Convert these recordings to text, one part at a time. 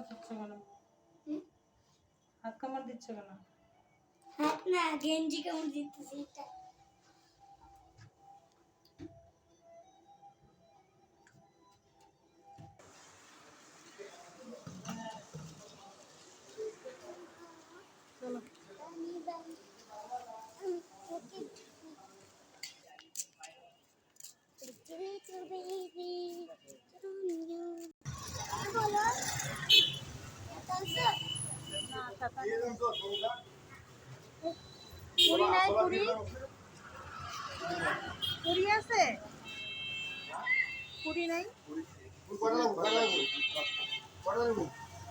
দিচ্ছ কেন? হাত কামড় দিচ্ছ কেন? হাত না গেঞ্জি কেমন দিতেছি এটা। ছাতা নেই। পুরি পুরি আছে? পুরি নাই?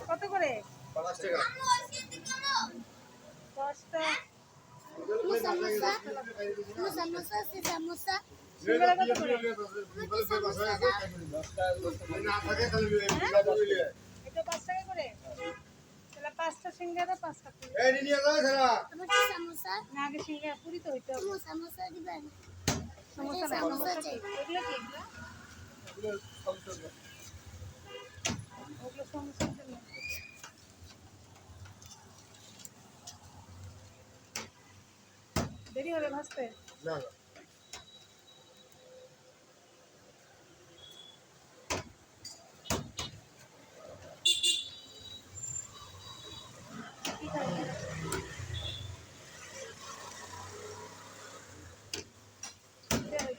কত করে? দশটা। সমোসা সমোসা আছে সমোসা সিঙ্গারা কত করে এটা পাঁচ টাকা করে পাঁচটা সমোসা? না আগে সিঙ্গারা পুরি তো হইতে হবে সমোসা দিবেন সমস্যা সমোসা সমস্যা চাই। এগুলো? কি এগুলো ওগুলো সমস্যার জন্য। দেরি হবে ভাজতে? কি খাবে?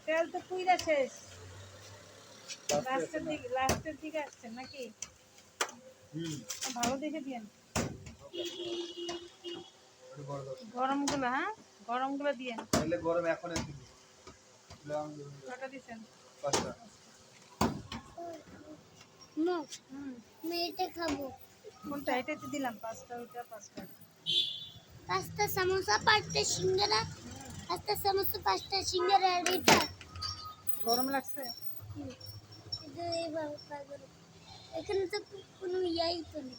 তেল- তো পুইরা শেষ। লাস্টের দিকে লাস্টের দিকে আসছে নাকি? ভালো দেখে দিয়েন। গরমগুলো হ্যাঁ? গরমগুলো দিয়েন। গরম এখন কটা পাঁচটা। নো হুম খাব। কোনটা? এটাতে দিলাম পাঁচটা ওইটা পাঁচটা। পাঁচটা সমোসা পাঁচটা সিঙ্গারা পাঁচটা সমোসা পাঁচটা সিঙ্গারা আর এটা। গরম লাগছে। এখানে তো কোনো ইয়াই তো নেই।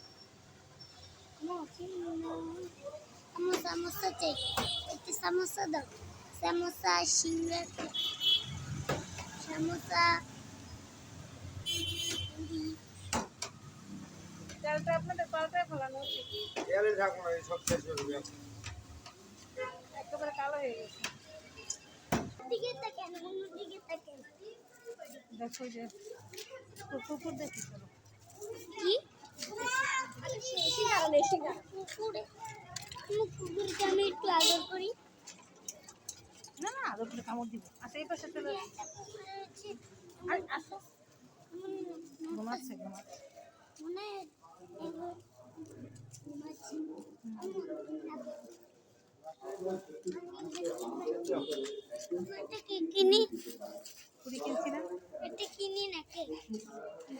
আমার সমোসা চাই। একটা সমোসা দাও। সমোসা সিঙ্গারা সমোসা তেলটা আপনাদের পাল্টায় ফেলানো উচিত। সব শেষ হয়ে যাবে। একেবারে কালো হয়ে গেছে। দেখো যে কুকুর দেখি কি? কুকুরকে আমি একটু আদর করি? না না আদর করে কামড় দিব। আচ্ছা এই পাশে চলে আসো। ঘুমাচ্ছে ঘুমাচ্ছে। এবার এটা কিনি না। এটা